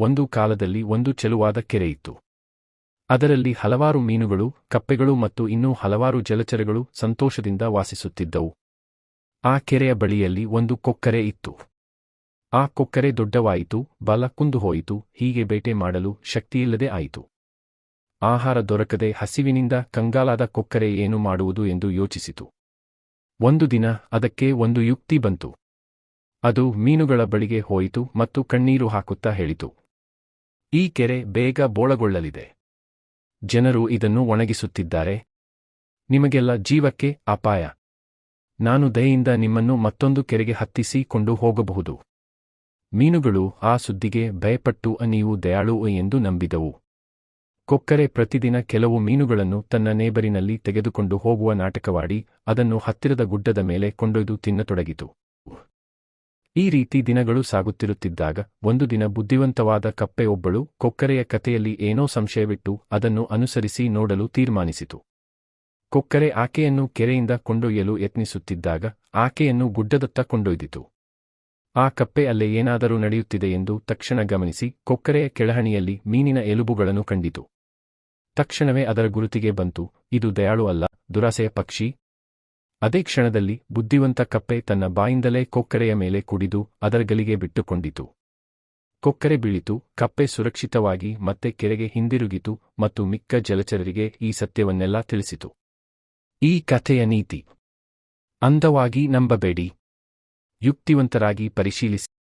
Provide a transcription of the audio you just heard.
ಒಂದು ಕಾಲದಲ್ಲಿ ಒಂದು ಚೆಲುವಾದ ಕೆರೆಯಿತ್ತು ಅದರಲ್ಲಿ ಹಲವಾರು ಮೀನುಗಳು, ಕಪ್ಪೆಗಳು ಮತ್ತು ಇನ್ನೂ ಹಲವಾರು ಜಲಚರಗಳು ಸಂತೋಷದಿಂದ ವಾಸಿಸುತ್ತಿದ್ದವು. ಆ ಕೆರೆಯ ಬಳಿಯಲ್ಲಿ ಒಂದು ಕೊಕ್ಕರೆ ಇತ್ತು. ಆ ಕೊಕ್ಕರೆ ದೊಡ್ಡವಾಯಿತು, ಬಲ ಕುಂದು ಹೋಯಿತು ಹೀಗೆ ಬೇಟೆ ಮಾಡಲು ಶಕ್ತಿಯಿಲ್ಲದೆ ಆಯಿತು. ಆಹಾರ ದೊರಕದೆ ಹಸಿವಿನಿಂದ ಕಂಗಾಲಾದ ಕೊಕ್ಕರೆ ಏನು ಮಾಡುವುದು ಎಂದು ಯೋಚಿಸಿತು. ಒಂದು ದಿನ ಅದಕ್ಕೆ ಒಂದು ಯುಕ್ತಿ ಬಂತು. ಅದು ಮೀನುಗಳ ಬಳಿಗೆ ಹೋಯಿತು ಮತ್ತು ಕಣ್ಣೀರು ಹಾಕುತ್ತಾ ಹೇಳಿತು. ಈ ಕೆರೆ ಬೇಗ ಬೋಳಗೊಳ್ಳಲಿದೆ. ಜನರು ಇದನ್ನು ಒಣಗಿಸುತ್ತಿದ್ದಾರೆ. ನಿಮಗೆಲ್ಲ ಜೀವಕ್ಕೆ ಅಪಾಯ. ನಾನು ದಯೆಯಿಂದ ನಿಮ್ಮನ್ನು ಮತ್ತೊಂದು ಕೆರೆಗೆ ಹತ್ತಿಸಿ ಕೊಂಡು ಹೋಗಬಹುದು. ಮೀನುಗಳು ಆ ಸುದ್ದಿಗೆ ಭಯಪಟ್ಟು ನೀವು ದಯಾಳು ಎಂದು ನಂಬಿದವು. ಕೊಕ್ಕರೆ ಪ್ರತಿದಿನ ಕೆಲವು ಮೀನುಗಳನ್ನು ತನ್ನ ನೇಬರಿನಲ್ಲಿ ತೆಗೆದುಕೊಂಡು ಹೋಗುವ ನಾಟಕವಾಡಿ ಅದನ್ನು ಹತ್ತಿರದ ಗುಡ್ಡದ ಮೇಲೆ ಕೊಂಡೊಯ್ದು ತಿನ್ನತೊಡಗಿತು. ಈ ರೀತಿ ದಿನಗಳು ಸಾಗುತ್ತಿರುತ್ತಿದ್ದಾಗ ಒಂದು ದಿನ ಬುದ್ಧಿವಂತವಾದ ಕಪ್ಪೆ ಒಬ್ಬಳು ಕೊಕ್ಕರೆಯ ಕಥೆಯಲ್ಲಿ ಏನೋ ಸಂಶಯವಿಟ್ಟು ಅದನ್ನು ಅನುಸರಿಸಿ ನೋಡಲು ತೀರ್ಮಾನಿಸಿತು. ಕೊಕ್ಕರೆ ಆಕೆಯನ್ನು ಕೆರೆಯಿಂದ ಕೊಂಡೊಯ್ಯಲು ಯತ್ನಿಸುತ್ತಿದ್ದಾಗ ಆಕೆಯನ್ನು ಗುಡ್ಡದತ್ತ ಕೊಂಡೊಯ್ದಿತು. ಆ ಕಪ್ಪೆ ಅಲ್ಲೇ ಏನಾದರೂ ನಡೆಯುತ್ತಿದೆ ಎಂದು ತಕ್ಷಣ ಗಮನಿಸಿ ಕೊಕ್ಕರೆಯ ಕೆಳಹಣಿಯಲ್ಲಿ ಮೀನಿನ ಎಲುಬುಗಳನ್ನು ಕಂಡಿತು. ತಕ್ಷಣವೇ ಅದರ ಗುರುತಿಗೆ ಬಂತು, ಇದು ದಯಾಳು ಅಲ್ಲ, ದುರಾಸೆಯ ಪಕ್ಷಿ ಅದೇ ಕ್ಷಣದಲ್ಲಿ ಬುದ್ಧಿವಂತ ಕಪ್ಪೆ ತನ್ನ ಬಾಯಿಂದಲೇ ಕೊಕ್ಕರೆಯ ಮೇಲೆ ಕುಡಿದು ಅದರ ಗಲಿಗೆ ಬಿಟ್ಟುಕೊಂಡಿತು. ಕೊಕ್ಕರೆ ಬೀಳಿತು, ಕಪ್ಪೆ ಸುರಕ್ಷಿತವಾಗಿ ಮತ್ತೆ ಕೆರೆಗೆ ಹಿಂದಿರುಗಿತು ಮತ್ತು ಮಿಕ್ಕ ಜಲಚರರಿಗೆ ಈ ಸತ್ಯವನ್ನೆಲ್ಲ ತಿಳಿಸಿತು. ಈ ಕಥೆಯ ನೀತಿ. ಅಂದವಾಗಿ ನಂಬಬೇಡಿ. ಯುಕ್ತಿವಂತರಾಗಿ ಪರಿಶೀಲಿಸಿ.